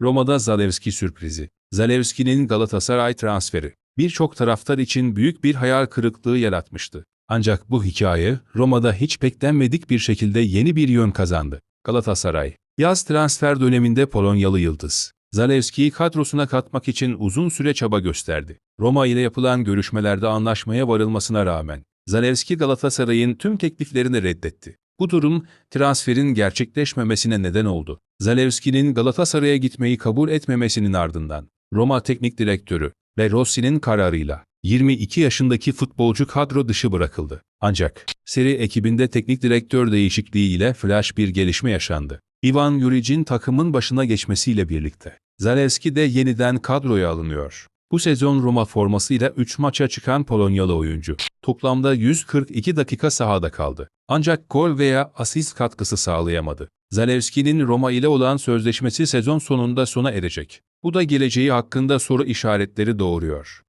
Roma'da Zalewski sürprizi. Zalewski'nin Galatasaray transferi birçok taraftar için büyük bir hayal kırıklığı yaratmıştı. Ancak bu hikaye Roma'da hiç beklenmedik bir şekilde yeni bir yön kazandı. Galatasaray, yaz transfer döneminde Polonyalı yıldız. Zalewski'yi kadrosuna katmak için uzun süre çaba gösterdi. Roma ile yapılan görüşmelerde anlaşmaya varılmasına rağmen Zalewski Galatasaray'ın tüm tekliflerini reddetti. Bu durum transferin gerçekleşmemesine neden oldu. Zalewski'nin Galatasaray'a gitmeyi kabul etmemesinin ardından Roma Teknik Direktörü ve Rossi'nin kararıyla 22 yaşındaki futbolcu kadro dışı bırakıldı. Ancak seri ekibinde teknik direktör değişikliği ile flash bir gelişme yaşandı. Ivan Juric'in takımın başına geçmesiyle birlikte Zalewski de yeniden kadroya alınıyor. Bu sezon Roma formasıyla 3 maça çıkan Polonyalı oyuncu toplamda 142 dakika sahada kaldı. Ancak gol veya asist katkısı sağlayamadı. Zalewski'nin Roma ile olan sözleşmesi sezon sonunda sona erecek. Bu da geleceği hakkında soru işaretleri doğuruyor.